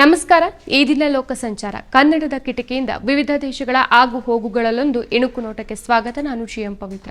ನಮಸ್ಕಾರ. ಈ ದಿನ ಲೋಕ ಸಂಚಾರ ಕನ್ನಡದ ಕಿಟಕಿಯಿಂದ ವಿವಿಧ ದೇಶಗಳ ಆಗು ಹೋಗುಗಳಲ್ಲೊಂದು ಇಣುಕು ನೋಟಕ್ಕೆ ಸ್ವಾಗತ. ನಾನು ಜಿಎಂ ಪವಿತ್ರ.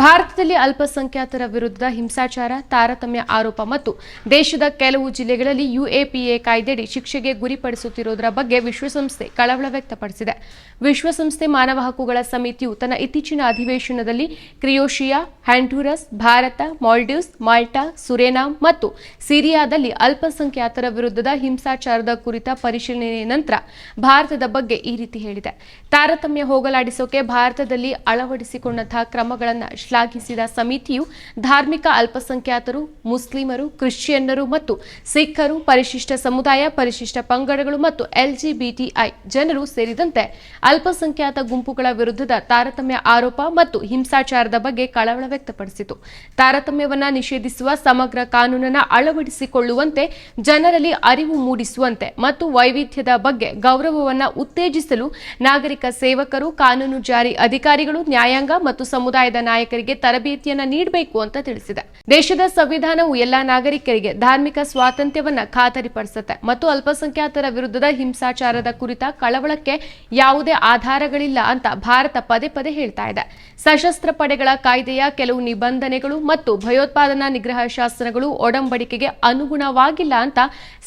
ಭಾರತದಲ್ಲಿ ಅಲ್ಪಸಂಖ್ಯಾತರ ವಿರುದ್ಧ ಹಿಂಸಾಚಾರ, ತಾರತಮ್ಯ ಆರೋಪ ಮತ್ತು ದೇಶದ ಕೆಲವು ಜಿಲ್ಲೆಗಳಲ್ಲಿ ಯುಎಪಿಎ ಕಾಯ್ದೆಯಡಿ ಶಿಕ್ಷೆಗೆ ಗುರಿಪಡಿಸುತ್ತಿರುವುದರ ಬಗ್ಗೆ ವಿಶ್ವಸಂಸ್ಥೆ ಕಳವಳ ವ್ಯಕ್ತಪಡಿಸಿದೆ. ವಿಶ್ವಸಂಸ್ಥೆ ಮಾನವ ಹಕ್ಕುಗಳ ಸಮಿತಿಯು ತನ್ನ ಇತ್ತೀಚಿನ ಅಧಿವೇಶನದಲ್ಲಿ Croatia Honduras Bharat, Maldives, Malta, Suriname ಮತ್ತು ಸಿರಿಯಾದಲ್ಲಿ ಅಲ್ಪಸಂಖ್ಯಾತರ ವಿರುದ್ಧದ ಹಿಂಸಾಚಾರದ ಕುರಿತ ಪರಿಶೀಲನೆ ನಂತರ ಭಾರತದ ಬಗ್ಗೆ ಈ ರೀತಿ ಹೇಳಿದೆ. ತಾರತಮ್ಯ ಹೋಗಲಾಡಿಸೋಕೆ ಭಾರತದಲ್ಲಿ ಅಳವಡಿಸಿಕೊಂಡಂತಹ ಕ್ರಮಗಳನ್ನು ಶ್ಲಾಘಿಸಿದ ಸಮಿತಿಯು ಧಾರ್ಮಿಕ ಅಲ್ಪಸಂಖ್ಯಾತರು, ಮುಸ್ಲಿಮರು, ಕ್ರಿಶ್ಚಿಯನ್ನರು ಮತ್ತು ಸಿಖ್ಖರು, ಪರಿಶಿಷ್ಟ ಸಮುದಾಯ, ಪರಿಶಿಷ್ಟ ಪಂಗಡಗಳು ಮತ್ತು ಎಲ್ಜಿಬಿಟಿಐ ಜನರು ಸೇರಿದಂತೆ ಅಲ್ಪಸಂಖ್ಯಾತ ಗುಂಪುಗಳ ವಿರುದ್ಧದ ತಾರತಮ್ಯ ಆರೋಪ ಮತ್ತು ಹಿಂಸಾಚಾರದ ಬಗ್ಗೆ ಕಳವಳ ವ್ಯಕ್ತಪಡಿಸಿತು. ತಾರತಮ್ಯವನ್ನ ನಿಷೇಧಿಸುವ ಸಮಗ್ರ ಕಾನೂನನ್ನ ಅಳವಡಿಸಿಕೊಳ್ಳುವಂತೆ, ಜನರಲ್ಲಿ ಅರಿವು ಮೂಡಿಸುವಂತೆ ಮತ್ತು ವೈವಿಧ್ಯದ ಬಗ್ಗೆ ಗೌರವವನ್ನ ಉತ್ತೇಜಿಸಲು ನಾಗರಿಕ ಸೇವಕರು, ಕಾನೂನು ಜಾರಿ ಅಧಿಕಾರಿಗಳು, ನ್ಯಾಯಾಂಗ ಮತ್ತು ಸಮುದಾಯದ ನಾಯಕರಿಗೆ ತರಬೇತಿಯನ್ನ ನೀಡಬೇಕು ಅಂತ ತಿಳಿಸಿದೆ. ದೇಶದ ಸಂವಿಧಾನವು ಎಲ್ಲಾ ನಾಗರಿಕರಿಗೆ ಧಾರ್ಮಿಕ ಸ್ವಾತಂತ್ರ್ಯವನ್ನ ಖಾತರಿಪಡಿಸುತ್ತೆ. ಮತ್ತು ಅಲ್ಪಸಂಖ್ಯಾತರ ವಿರುದ್ಧದ ಹಿಂಸಾಚಾರದ ಕುರಿತ ಕಳವಳಕ್ಕೆ ಯಾವುದೇ ಆಧಾರಗಳಿಲ್ಲ ಅಂತ ಭಾರತ ಪದೇ ಪದೇ ಹೇಳ್ತಾ ಇದೆ. ಸಶಸ್ತ್ರ ಪಡೆಗಳ ಕಾಯ್ದೆಯ ಕೆಲವು ನಿಬಂಧನೆಗಳು ಮತ್ತು ಭಯೋತ್ಪಾದನಾ ನಿಗ್ರಹ ಶಾಸನಗಳು ಒಡಂಬಡಿಕೆಗೆ ಅನುಗುಣವಾಗಿಲ್ಲ ಅಂತ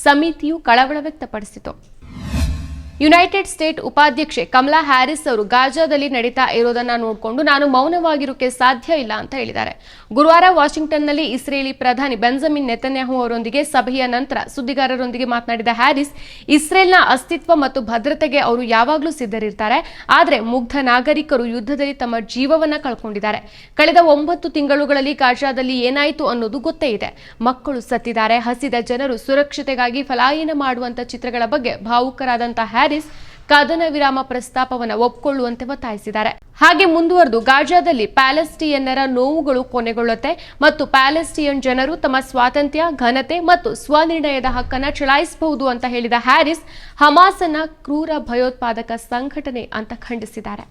ಸಮಿತಿಯು ಕಳವಳ ವ್ಯಕ್ತಪಡಿಸಿತು ಯುನೈಟೆಡ್ ಸ್ಟೇಟ್ ಉಪಾಧ್ಯಕ್ಷೆ ಕಮಲಾ ಹ್ಯಾರಿಸ್ ಅವರು ಗಾಜಾದಲ್ಲಿ ನಡೀತಾ ಇರೋದನ್ನ ನೋಡಿಕೊಂಡು ನಾನು ಮೌನವಾಗಿರೋಕೆ ಸಾಧ್ಯ ಇಲ್ಲ ಅಂತ ಹೇಳಿದ್ದಾರೆ. ಗುರುವಾರ ವಾಷಿಂಗ್ಟನ್ನಲ್ಲಿ ಇಸ್ರೇಲಿ ಪ್ರಧಾನಿ ಬೆಂಜಮಿನ್ ನೆತನ್ಯಾಹು ಅವರೊಂದಿಗೆ ಸಭೆಯ ನಂತರ ಸುದ್ದಿಗಾರರೊಂದಿಗೆ ಮಾತನಾಡಿದ ಹ್ಯಾರಿಸ್, ಇಸ್ರೇಲ್ನ ಅಸ್ತಿತ್ವ ಮತ್ತು ಭದ್ರತೆಗೆ ಅವರು ಯಾವಾಗಲೂ ಸಿದ್ಧರಿರ್ತಾರೆ, ಆದರೆ ಮುಗ್ಧ ನಾಗರಿಕರು ಯುದ್ಧದಲ್ಲಿ ತಮ್ಮ ಜೀವವನ್ನ ಕಳ್ಕೊಂಡಿದ್ದಾರೆ. ಕಳೆದ ಒಂಬತ್ತು ತಿಂಗಳುಗಳಲ್ಲಿ ಗಾಜಾದಲ್ಲಿ ಏನಾಯಿತು ಅನ್ನೋದು ಗೊತ್ತೇ ಇದೆ. ಮಕ್ಕಳು ಸತ್ತಿದ್ದಾರೆ, ಹಸಿದ ಜನರು ಸುರಕ್ಷತೆಗಾಗಿ ಫಲಾಯನ ಮಾಡುವಂತ ಚಿತ್ರಗಳ ಬಗ್ಗೆ ಭಾವುಕರಾದಂತಹ ಹ್ಯಾರಿಸ್ ಕದನ ವಿರಾಮ ಪ್ರಸ್ತಾಪವನ್ನು ಒಪ್ಪಿಕೊಳ್ಳುವಂತೆ ಒತ್ತಾಯಿಸಿದ್ದಾರೆ. ಹಾಗೆ ಮುಂದುವರೆದು ಗಾಜಾದಲ್ಲಿ ಪ್ಯಾಲೆಸ್ಟಿಯನ್ನರ ನೋವುಗಳು ಕೊನೆಗೊಳ್ಳುತ್ತೆ ಮತ್ತು ಪ್ಯಾಲೆಸ್ಟಿಯನ್ ಜನರು ತಮ್ಮ ಸ್ವಾತಂತ್ರ್ಯ, ಘನತೆ ಮತ್ತು ಸ್ವನಿರ್ಣಯದ ಹಕ್ಕನ್ನ ಚಲಾಯಿಸಬಹುದು ಅಂತ ಹೇಳಿದ ಹ್ಯಾರಿಸ್ ಹಮಾಸನ್ನ ಕ್ರೂರ ಭಯೋತ್ಪಾದಕ ಸಂಘಟನೆ ಅಂತ ಖಂಡಿಸಿದ್ದಾರೆ.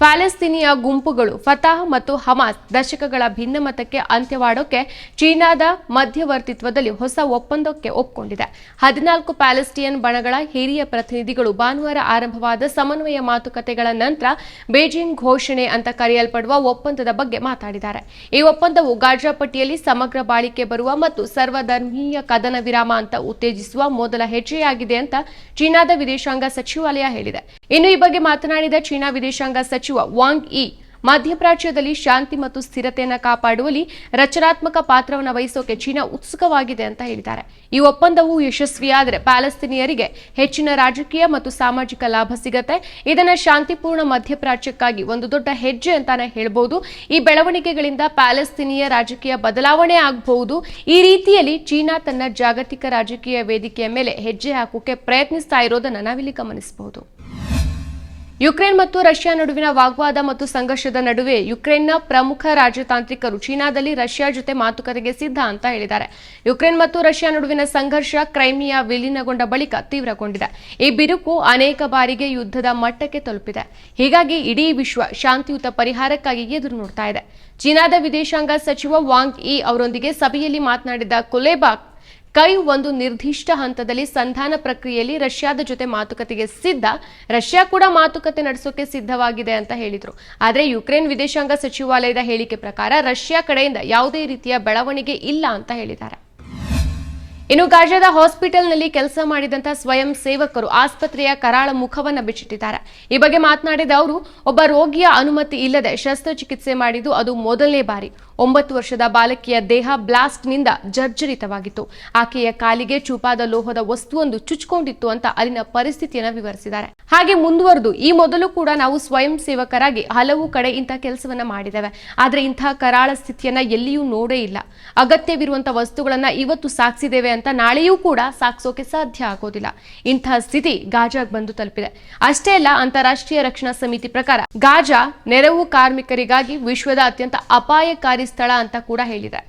ಪ್ಯಾಲೆಸ್ತೀನಿಯ ಗುಂಪುಗಳು ಫತಾಹ್ ಮತ್ತು ಹಮಾಸ್ ದಶಕಗಳ ಭಿನ್ನಮತಕ್ಕೆ ಅಂತ್ಯವಾಡೋಕೆ ಚೀನಾದ ಮಧ್ಯವರ್ತಿತ್ವದಲ್ಲಿ ಹೊಸ ಒಪ್ಪಂದಕ್ಕೆ ಒಪ್ಪಿಕೊಂಡಿದೆ ಹದಿನಾಲ್ಕು ಪ್ಯಾಲೆಸ್ಟಿಯನ್ ಬಣಗಳ ಹಿರಿಯ ಪ್ರತಿನಿಧಿಗಳು ಭಾನುವಾರ ಆರಂಭವಾದ ಸಮನ್ವಯ ಮಾತುಕತೆಗಳ ನಂತರ ಬೇಜಿಂಗ್ ಘೋಷಣೆ ಅಂತ ಕರೆಯಲ್ಪಡುವ ಒಪ್ಪಂದದ ಬಗ್ಗೆ ಮಾತಾಡಿದ್ದಾರೆ. ಈ ಒಪ್ಪಂದವು ಗಾಜಾ ಪಟ್ಟಿಯಲ್ಲಿ ಸಮಗ್ರ ಬಾಳಿಕೆ ಬರುವ ಮತ್ತು ಸರ್ವಧರ್ಮೀಯ ಕದನ ವಿರಾಮ ಅಂತ ಉತ್ತೇಜಿಸುವ ಮೊದಲ ಹೆಜ್ಜೆಯಾಗಿದೆ ಅಂತ ಚೀನಾದ ವಿದೇಶಾಂಗ ಸಚಿವಾಲಯ ಹೇಳಿದೆ. ಇನ್ನು ಈ ಬಗ್ಗೆ ಮಾತನಾಡಿದ ಚೀನಾ ವಿದೇಶಾಂಗ ಸಚಿವ ವಾಂಗ್ ಇ ಮಧ್ಯಪ್ರಾಚ್ಯದಲ್ಲಿ ಶಾಂತಿ ಮತ್ತು ಸ್ಥಿರತೆಯನ್ನು ಕಾಪಾಡುವಲ್ಲಿ ರಚನಾತ್ಮಕ ಪಾತ್ರವನ್ನು ವಹಿಸೋಕೆ ಚೀನಾ ಉತ್ಸುಕವಾಗಿದೆ ಅಂತ ಹೇಳಿದ್ದಾರೆ. ಈ ಒಪ್ಪಂದವು ಯಶಸ್ವಿಯಾದರೆ ಪ್ಯಾಲೆಸ್ತೀನಿಯರಿಗೆ ಹೆಚ್ಚಿನ ರಾಜಕೀಯ ಮತ್ತು ಸಾಮಾಜಿಕ ಲಾಭ ಸಿಗತ್ತೆ. ಇದನ್ನು ಶಾಂತಿಪೂರ್ಣ ಮಧ್ಯಪ್ರಾಚ್ಯಕ್ಕಾಗಿ ಒಂದು ದೊಡ್ಡ ಹೆಜ್ಜೆ ಅಂತಾನೆ ಹೇಳ್ಬಹುದು ಈ ಬೆಳವಣಿಗೆಗಳಿಂದ ಪ್ಯಾಲೆಸ್ತೀನಿಯ ರಾಜಕೀಯ ಬದಲಾವಣೆ ಆಗಬಹುದು. ಈ ರೀತಿಯಲ್ಲಿ ಚೀನಾ ತನ್ನ ಜಾಗತಿಕ ರಾಜಕೀಯ ವೇದಿಕೆಯ ಮೇಲೆ ಹೆಜ್ಜೆ ಹಾಕೋಕೆ ಪ್ರಯತ್ನಿಸ್ತಾ ಇರೋದನ್ನು ನಾವಿಲ್ಲಿ ಗಮನಿಸಬಹುದು. ಯುಕ್ರೇನ್ ಮತ್ತು ರಷ್ಯಾ ನಡುವಿನ ವಾಗ್ವಾದ ಮತ್ತು ಸಂಘರ್ಷದ ನಡುವೆ ಯುಕ್ರೇನ್ನ ಪ್ರಮುಖ ರಾಜತಾಂತ್ರಿಕರು ಚೀನಾದಲ್ಲಿ ರಷ್ಯಾ ಜೊತೆ ಮಾತುಕತೆಗೆ ಸಿದ್ಧ ಅಂತ ಹೇಳಿದ್ದಾರೆ. ಯುಕ್ರೇನ್ ಮತ್ತು ರಷ್ಯಾ ನಡುವಿನ ಸಂಘರ್ಷ ಕ್ರೈಮಿಯಾ ವಿಲೀನಗೊಂಡ ಬಳಿಕ ತೀವ್ರಗೊಂಡಿದೆ. ಈ ಬಿರುಕು ಅನೇಕ ಬಾರಿಗೆ ಯುದ್ಧದ ಮಟ್ಟಕ್ಕೆ ತಲುಪಿದೆ. ಹೀಗಾಗಿ ಇಡೀ ವಿಶ್ವ ಶಾಂತಿಯುತ ಪರಿಹಾರಕ್ಕಾಗಿ ಎದುರು ನೋಡ್ತಾ ಇದೆ. ಚೀನಾದ ವಿದೇಶಾಂಗ ಸಚಿವ ವಾಂಗ್ ಇ ಅವರೊಂದಿಗೆ ಸಭೆಯಲ್ಲಿ ಮಾತನಾಡಿದ ಕೊಲೆಬಾಕ್ ಕೈ ಒಂದು ನಿರ್ದಿಷ್ಟ ಹಂತದಲ್ಲಿ ಸಂಧಾನ ಪ್ರಕ್ರಿಯೆಯಲ್ಲಿ ರಷ್ಯಾದ ಜೊತೆ ಮಾತುಕತೆಗೆ ಸಿದ್ಧ. ರಷ್ಯಾ ಕೂಡ ಮಾತುಕತೆ ನಡೆಸೋಕೆ ಸಿದ್ಧವಾಗಿದೆ ಅಂತ ಹೇಳಿದ್ರು. ಆದರೆ ಯುಕ್ರೇನ್ ವಿದೇಶಾಂಗ ಸಚಿವಾಲಯದ ಹೇಳಿಕೆ ಪ್ರಕಾರ ರಷ್ಯಾ ಕಡೆಯಿಂದ ಯಾವುದೇ ರೀತಿಯ ಬೆಳವಣಿಗೆ ಇಲ್ಲ ಅಂತ ಹೇಳಿದ್ದಾರೆ. ಇನ್ನು ಗಾಜಾದ ಹಾಸ್ಪಿಟಲ್ನಲ್ಲಿ ಕೆಲಸ ಮಾಡಿದಂತಹ ಸ್ವಯಂ ಸೇವಕರು ಆಸ್ಪತ್ರೆಯ ಕರಾಳ ಮುಖವನ್ನು ಬಿಚ್ಚಿಟ್ಟಿದ್ದಾರೆ. ಈ ಬಗ್ಗೆ ಮಾತನಾಡಿದ ಅವರು, ಒಬ್ಬ ರೋಗಿಯ ಅನುಮತಿ ಇಲ್ಲದೆ ಶಸ್ತ್ರಚಿಕಿತ್ಸೆ ಮಾಡಿದ್ದು ಅದು ಮೊದಲನೇ ಬಾರಿ. ಒಂಬತ್ತು ವರ್ಷದ ಬಾಲಕಿಯ ದೇಹ ಬ್ಲಾಸ್ಟ್ನಿಂದ ಜರ್ಜರಿತವಾಗಿತ್ತು. ಆಕೆಯ ಕಾಲಿಗೆ ಚೂಪಾದ ಲೋಹದ ವಸ್ತುವೊಂದು ಚುಚ್ಕೊಂಡಿತ್ತು ಅಂತ ಅಲ್ಲಿನ ಪರಿಸ್ಥಿತಿಯನ್ನು ವಿವರಿಸಿದ್ದಾರೆ. ಹಾಗೆ ಮುಂದುವರೆದು ಈ ಮೊದಲು ಕೂಡ ನಾವು ಸ್ವಯಂ ಸೇವಕರಾಗಿ ಹಲವು ಕಡೆ ಇಂತಹ ಕೆಲಸವನ್ನ ಮಾಡಿದ್ದೇವೆ. ಆದ್ರೆ ಇಂತಹ ಕರಾಳ ಸ್ಥಿತಿಯನ್ನ ಎಲ್ಲಿಯೂ ನೋಡೇ ಇಲ್ಲ. ಅಗತ್ಯವಿರುವಂತಹ ವಸ್ತುಗಳನ್ನ ಇವತ್ತು ಸಾಕ್ಸಿದ್ದೇವೆ ಅಂತ ನಾಳೆಯೂ ಕೂಡ ಸಾಕ್ಸೋಕೆ ಸಾಧ್ಯ ಆಗೋದಿಲ್ಲ. ಇಂತಹ ಸ್ಥಿತಿ ಗಾಜಾಗ್ ಬಂದು ತಲುಪಿದೆ. ಅಷ್ಟೇ ಅಲ್ಲ, ಅಂತಾರಾಷ್ಟ್ರೀಯ ರಕ್ಷಣಾ ಸಮಿತಿ ಪ್ರಕಾರ ಗಾಜಾ ನೆರವು ಕಾರ್ಮಿಕರಿಗಾಗಿ ವಿಶ್ವದ ಅತ್ಯಂತ ಅಪಾಯಕಾರಿ ಸ್ಥಳ ಅಂತ ಕೂಡ ಹೇಳಿದೆ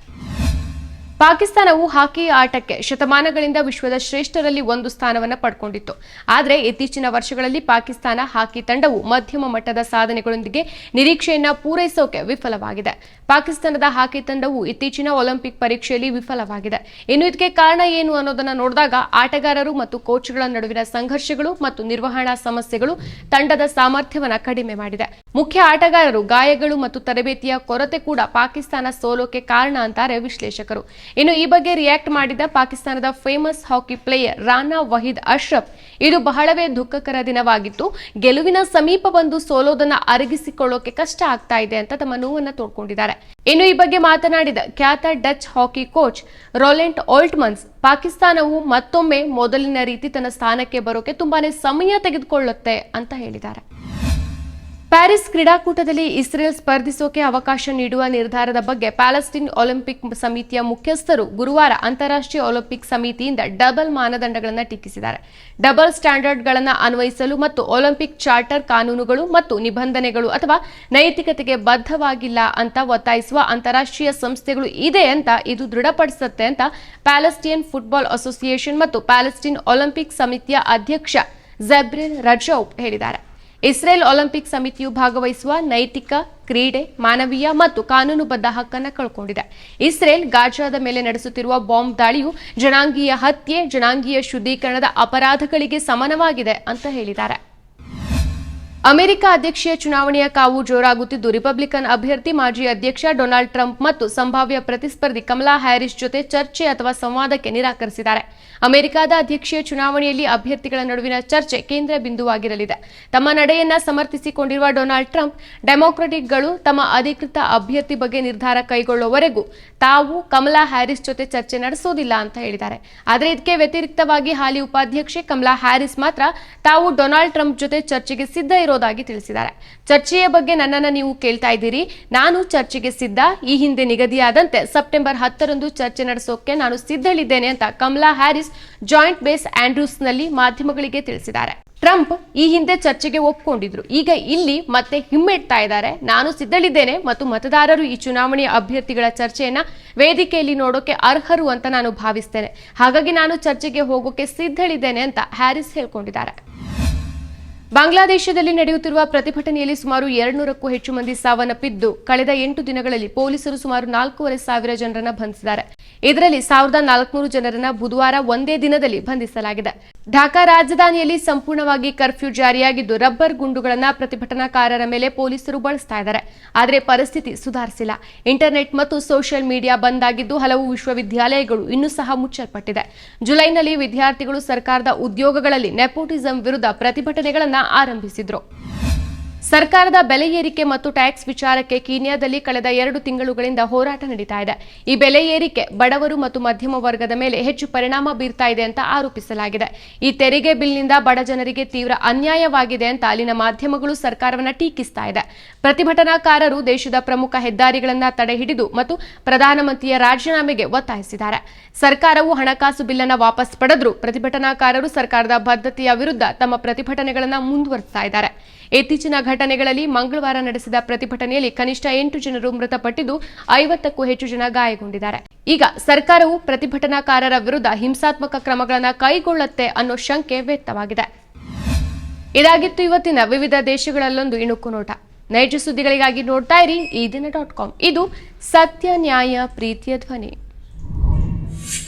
ಪಾಕಿಸ್ತಾನವು ಹಾಕಿ ಆಟಕ್ಕೆ ಶತಮಾನಗಳಿಂದ ವಿಶ್ವದ ಶ್ರೇಷ್ಠರಲ್ಲಿ ಒಂದು ಸ್ಥಾನವನ್ನು ಪಡ್ಕೊಂಡಿತ್ತು. ಆದರೆ ಇತ್ತೀಚಿನ ವರ್ಷಗಳಲ್ಲಿ ಪಾಕಿಸ್ತಾನ ಹಾಕಿ ತಂಡವು ಮಧ್ಯಮ ಮಟ್ಟದ ಸಾಧನೆಗಳೊಂದಿಗೆ ನಿರೀಕ್ಷೆಯನ್ನು ಪೂರೈಸೋಕೆ ವಿಫಲವಾಗಿದೆ. ಪಾಕಿಸ್ತಾನದ ಹಾಕಿ ತಂಡವು ಇತ್ತೀಚಿನ ಒಲಿಂಪಿಕ್ ಪರೀಕ್ಷೆಯಲ್ಲಿ ವಿಫಲವಾಗಿದೆ. ಇನ್ನು ಇದಕ್ಕೆ ಕಾರಣ ಏನು ಅನ್ನೋದನ್ನ ನೋಡಿದಾಗ ಆಟಗಾರರು ಮತ್ತು ಕೋಚ್ಗಳ ನಡುವಿನ ಸಂಘರ್ಷಗಳು ಮತ್ತು ನಿರ್ವಹಣಾ ಸಮಸ್ಯೆಗಳು ತಂಡದ ಸಾಮರ್ಥ್ಯವನ್ನು ಕಡಿಮೆ ಮಾಡಿದೆ. ಮುಖ್ಯ ಆಟಗಾರರು ಗಾಯಗಳು ಮತ್ತು ತರಬೇತಿಯ ಕೊರತೆ ಕೂಡ ಪಾಕಿಸ್ತಾನ ಸೋಲೋಕೆ ಕಾರಣ ಅಂತಾರೆ ವಿಶ್ಲೇಷಕರು. ಇನ್ನು ಈ ಬಗ್ಗೆ ರಿಯಾಕ್ಟ್ ಮಾಡಿದ ಪಾಕಿಸ್ತಾನದ famous hockey player Rana Waheed Ashraf. ಇದು ಬಹಳವೇ ದುಃಖಕರ ದಿನವಾಗಿತ್ತು. ಗೆಲುವಿನ ಸಮೀಪ ಬಂದು ಸೋಲೋದನ್ನ ಅರಗಿಸಿಕೊಳ್ಳೋಕೆ ಕಷ್ಟ ಆಗ್ತಾ ಇದೆ ಅಂತ ತಮ್ಮ ನೋವನ್ನ ತೋಡ್ಕೊಂಡಿದ್ದಾರೆ. ಇನ್ನು ಈ ಬಗ್ಗೆ ಮಾತನಾಡಿದ ಖ್ಯಾತ ಡಚ್ ಹಾಕಿ ಕೋಚ್ ರೋಲೆಂಟ್ ಓಲ್ಟ್ಮನ್ಸ್ ಪಾಕಿಸ್ತಾನವು ಮತ್ತೊಮ್ಮೆ ಮೊದಲಿನ ರೀತಿ ತನ್ನ ಸ್ಥಾನಕ್ಕೆ ಬರೋಕೆ ತುಂಬಾನೇ ಸಮಯ ತೆಗೆದುಕೊಳ್ಳುತ್ತೆ ಅಂತ ಹೇಳಿದ್ದಾರೆ. ಪ್ಯಾರಿಸ್ ಕ್ರೀಡಾಕೂಟದಲ್ಲಿ ಇಸ್ರೇಲ್ ಸ್ಪರ್ಧಿಸೋಕೆ ಅವಕಾಶ ನೀಡುವ ನಿರ್ಧಾರದ ಬಗ್ಗೆ ಪ್ಯಾಲೆಸ್ಟೈನ್ ಒಲಿಂಪಿಕ್ ಸಮಿತಿಯ ಮುಖ್ಯಸ್ಥರು ಗುರುವಾರ ಅಂತಾರಾಷ್ಟ್ರೀಯ ಒಲಿಂಪಿಕ್ ಸಮಿತಿಯಿಂದ ಡಬಲ್ ಮಾನದಂಡಗಳನ್ನು ಟೀಕಿಸಿದ್ದಾರೆ. ಡಬಲ್ ಸ್ಟ್ಯಾಂಡರ್ಡ್ಗಳನ್ನು ಅನ್ವಯಿಸಲು ಮತ್ತು ಒಲಿಂಪಿಕ್ ಚಾರ್ಟರ್ ಕಾನೂನುಗಳು ಮತ್ತು ನಿಬಂಧನೆಗಳು ಅಥವಾ ನೈತಿಕತೆಗೆ ಬದ್ಧವಾಗಿಲ್ಲ ಅಂತ ಒತ್ತಾಯಿಸುವ ಅಂತಾರಾಷ್ಟ್ರೀಯ ಸಂಸ್ಥೆಗಳು ಇದೆ ಅಂತ ಇದು ದೃಢಪಡಿಸುತ್ತೆ ಅಂತ ಪ್ಯಾಲೆಸ್ಟೀನ್ ಫುಟ್ಬಾಲ್ ಅಸೋಸಿಯೇಷನ್ ಮತ್ತು ಪ್ಯಾಲೆಸ್ಟೈನ್ ಒಲಿಂಪಿಕ್ ಸಮಿತಿಯ ಅಧ್ಯಕ್ಷ ಜಬ್ರಿಲ್ ರಜೌಬ್ ಹೇಳಿದ್ದಾರೆ. ಇಸ್ರೇಲ್ ಒಲಿಂಪಿಕ್ ಸಮಿತಿಯು ಭಾಗವಹಿಸುವ ನೈತಿಕ, ಕ್ರೀಡೆ, ಮಾನವೀಯ ಮತ್ತು ಕಾನೂನುಬದ್ಧ ಹಕ್ಕನ್ನು ಕಳ್ಕೊಂಡಿದೆ. ಇಸ್ರೇಲ್ ಗಾಜಾದ ಮೇಲೆ ನಡೆಸುತ್ತಿರುವ ಬಾಂಬ್ ದಾಳಿಯು ಜನಾಂಗೀಯ ಹತ್ಯೆ, ಜನಾಂಗೀಯ ಶುದ್ಧೀಕರಣದ ಅಪರಾಧಗಳಿಗೆ ಸಮನವಾಗಿದೆ ಅಂತ ಹೇಳಿದ್ದಾರೆ. ಅಮೆರಿಕ ಅಧ್ಯಕ್ಷೀಯ ಚುನಾವಣೆಯ ಕಾವು ಜೋರಾಗುತ್ತಿದ್ದು, ರಿಪಬ್ಲಿಕನ್ ಅಭ್ಯರ್ಥಿ ಮಾಜಿ ಅಧ್ಯಕ್ಷ ಡೊನಾಲ್ಡ್ ಟ್ರಂಪ್ ಮತ್ತು ಸಂಭಾವ್ಯ ಪ್ರತಿಸ್ಪರ್ಧಿ ಕಮಲಾ ಹ್ಯಾರಿಸ್ ಜೊತೆ ಚರ್ಚೆ ಅಥವಾ ಸಂವಾದಕ್ಕೆ ನಿರಾಕರಿಸಿದ್ದಾರೆ. ಅಮೆರಿಕದ ಅಧ್ಯಕ್ಷೀಯ ಚುನಾವಣೆಯಲ್ಲಿ ಅಭ್ಯರ್ಥಿಗಳ ನಡುವಿನ ಚರ್ಚೆ ಕೇಂದ್ರ ಬಿಂದುವಾಗಿರಲಿದೆ. ತಮ್ಮ ನಡೆಯನ್ನ ಸಮರ್ಥಿಸಿಕೊಂಡಿರುವ ಡೊನಾಲ್ಡ್ ಟ್ರಂಪ್, ಡೆಮೊಕ್ರೆಟಿಕ್ಗಳು ತಮ್ಮ ಅಧಿಕೃತ ಅಭ್ಯರ್ಥಿ ಬಗ್ಗೆ ನಿರ್ಧಾರ ಕೈಗೊಳ್ಳುವವರೆಗೂ ತಾವು ಕಮಲಾ ಹ್ಯಾರಿಸ್ ಜೊತೆ ಚರ್ಚೆ ನಡೆಸೋದಿಲ್ಲ ಅಂತ ಹೇಳಿದ್ದಾರೆ. ಆದರೆ ಇದಕ್ಕೆ ವ್ಯತಿರಿಕ್ತವಾಗಿ ಹಾಲಿ ಉಪಾಧ್ಯಕ್ಷೆ ಕಮಲಾ ಹ್ಯಾರಿಸ್ ಮಾತ್ರ ತಾವು ಡೊನಾಲ್ಡ್ ಟ್ರಂಪ್ ಜೊತೆ ಚರ್ಚೆಗೆ ಸಿದ್ಧ ಇರೋದಾಗಿ ತಿಳಿಸಿದ್ದಾರೆ. ಚರ್ಚೆಯ ಬಗ್ಗೆ ನನ್ನನ್ನು ನೀವು ಕೇಳ್ತಾ ಇದ್ದೀರಿ. ನಾನು ಚರ್ಚೆಗೆ ಸಿದ್ಧ, ಈ ಹಿಂದೆ ನಿಗದಿಯಾದಂತೆ ಸೆಪ್ಟೆಂಬರ್ ಹತ್ತರಂದು ಚರ್ಚೆ ನಡೆಸೋಕೆ ನಾನು ಸಿದ್ಧಳಿದ್ದೇನೆ ಅಂತ ಕಮಲಾ ಹ್ಯಾರಿಸ್ ಜಾಯಿಂಟ್ ಬೇಸ್ ಆಂಡ್ರೂಸ್ನಲ್ಲಿ ಮಾಧ್ಯಮಗಳಿಗೆ ತಿಳಿಸಿದ್ದಾರೆ. ಟ್ರಂಪ್ ಈ ಹಿಂದೆ ಚರ್ಚೆಗೆ ಒಪ್ಕೊಂಡಿದ್ರು. ಈಗ ಇಲ್ಲಿ ಮತ್ತೆ ಹಿಮ್ಮೆಟ್ತಾ ಇದ್ದಾರೆ. ನಾನು ಸಿದ್ಧಳಿದ್ದೇನೆ ಮತ್ತು ಮತದಾರರು ಈ ಚುನಾವಣೆಯ ಅಭ್ಯರ್ಥಿಗಳ ಚರ್ಚೆಯನ್ನ ವೇದಿಕೆಯಲ್ಲಿ ನೋಡೋಕೆ ಅರ್ಹರು ಅಂತ ನಾನು ಭಾವಿಸ್ತೇನೆ. ಹಾಗಾಗಿ ನಾನು ಚರ್ಚೆಗೆ ಹೋಗೋಕೆ ಸಿದ್ಧಳಿದ್ದೇನೆ ಅಂತ ಹ್ಯಾರಿಸ್ ಹೇಳ್ಕೊಂಡಿದ್ದಾರೆ. ಬಾಂಗ್ಲಾದೇಶದಲ್ಲಿ ನಡೆಯುತ್ತಿರುವ ಪ್ರತಿಭಟನೆಯಲ್ಲಿ ಸುಮಾರು ಎರಡ್ನೂರಕ್ಕೂ ಹೆಚ್ಚು ಮಂದಿ ಸಾವನ್ನಪ್ಪಿದ್ದು, ಕಳೆದ ಎಂಟು ದಿನಗಳಲ್ಲಿ ಪೊಲೀಸರು ಸುಮಾರು ನಾಲ್ಕೂವರೆ ಸಾವಿರ ಜನರನ್ನು ಬಂಧಿಸಿದ್ದಾರೆ. ಇದರಲ್ಲಿ ಸಾವಿರದ ನಾಲ್ಕುನೂರು ಜನರನ್ನ ಬುಧವಾರ ಒಂದೇ ದಿನದಲ್ಲಿ ಬಂಧಿಸಲಾಗಿದೆ. ಢಾಕಾ ರಾಜಧಾನಿಯಲ್ಲಿ ಸಂಪೂರ್ಣವಾಗಿ ಕರ್ಫ್ಯೂ ಜಾರಿಯಾಗಿದ್ದು, ರಬ್ಬರ್ ಗುಂಡುಗಳನ್ನ ಪ್ರತಿಭಟನಾಕಾರರ ಮೇಲೆ ಪೊಲೀಸರು ಬಳಸ್ತಾ ಇದ್ದಾರೆ. ಆದರೆ ಪರಿಸ್ಥಿತಿ ಸುಧಾರಿಸಿಲ್ಲ. ಇಂಟರ್ನೆಟ್ ಮತ್ತು ಸೋಷಿಯಲ್ ಮೀಡಿಯಾ ಬಂದ್ ಆಗಿದ್ದು, ಹಲವು ವಿಶ್ವವಿದ್ಯಾಲಯಗಳು ಇನ್ನೂ ಸಹ ಮುಚ್ಚಲ್ಪಟ್ಟಿದೆ. ಜುಲೈನಲ್ಲಿ ವಿದ್ಯಾರ್ಥಿಗಳು ಸರ್ಕಾರದ ಉದ್ಯೋಗಗಳಲ್ಲಿ ನೆಪೋಟಿಸಂ ವಿರುದ್ಧ ಪ್ರತಿಭಟನೆಗಳನ್ನ ಆರಂಭಿಸಿದ್ರು. ಸರ್ಕಾರದ ಬೆಲೆ ಏರಿಕೆ ಮತ್ತು ಟ್ಯಾಕ್ಸ್ ವಿಚಾರಕ್ಕೆ ಕೀನ್ಯಾದಲ್ಲಿ ಕಳೆದ ಎರಡು ತಿಂಗಳುಗಳಿಂದ ಹೋರಾಟ ನಡೀತಾ ಇದೆ. ಈ ಬೆಲೆ ಏರಿಕೆ ಬಡವರು ಮತ್ತು ಮಧ್ಯಮ ವರ್ಗದ ಮೇಲೆ ಹೆಚ್ಚು ಪರಿಣಾಮ ಬೀರ್ತಾ ಇದೆ ಅಂತ ಆರೋಪಿಸಲಾಗಿದೆ. ಈ ತೆರಿಗೆ ಬಿಲ್ನಿಂದ ಬಡ ಜನರಿಗೆ ತೀವ್ರ ಅನ್ಯಾಯವಾಗಿದೆ ಅಂತ ಅಲ್ಲಿನ ಮಾಧ್ಯಮಗಳು ಸರ್ಕಾರವನ್ನು ಟೀಕಿಸ್ತಾ ಇದೆ. ಪ್ರತಿಭಟನಾಕಾರರು ದೇಶದ ಪ್ರಮುಖ ಹೆದ್ದಾರಿಗಳನ್ನ ತಡೆಹಿಡಿದು ಮತ್ತು ಪ್ರಧಾನಮಂತ್ರಿಯ ರಾಜೀನಾಮೆಗೆ ಒತ್ತಾಯಿಸಿದ್ದಾರೆ. ಸರ್ಕಾರವು ಹಣಕಾಸು ಬಿಲ್ಲನ್ನು ವಾಪಸ್ ಪಡೆದರೂ ಪ್ರತಿಭಟನಾಕಾರರು ಸರ್ಕಾರದ ಬದ್ಧತೆಯ ವಿರುದ್ಧ ತಮ್ಮ ಪ್ರತಿಭಟನೆಗಳನ್ನು ಮುಂದುವರಿಸ್ತಾ ಇದ್ದಾರೆ. ಇತ್ತೀಚಿನ ಘಟನೆಗಳಲ್ಲಿ ಮಂಗಳವಾರ ನಡೆಸಿದ ಪ್ರತಿಭಟನೆಯಲ್ಲಿ ಕನಿಷ್ಠ ಎಂಟು ಜನರು ಮೃತಪಟ್ಟಿದ್ದು ಐವತ್ತಕ್ಕೂ ಹೆಚ್ಚು ಜನ ಗಾಯಗೊಂಡಿದ್ದಾರೆ. ಈಗ ಸರ್ಕಾರವು ಪ್ರತಿಭಟನಾಕಾರರ ವಿರುದ್ಧ ಹಿಂಸಾತ್ಮಕ ಕ್ರಮಗಳನ್ನು ಕೈಗೊಳ್ಳುತ್ತೆ ಅನ್ನೋ ಶಂಕೆ ವ್ಯಕ್ತವಾಗಿದೆ. ಇದಾಗಿತ್ತು ಇವತ್ತಿನ ವಿವಿಧ ದೇಶಗಳಲ್ಲೊಂದು ಇಣುಕು ನೋಟ. ನೈಜ ಸುದ್ದಿಗಳಿಗಾಗಿ ನೋಡ್ತಾ ಇರಿ ಈ ದಿನ ಡಾಟ್ ಕಾಮ್. ಇದು ಸತ್ಯ ನ್ಯಾಯ ಪ್ರೀತಿಯ ಧ್ವನಿ.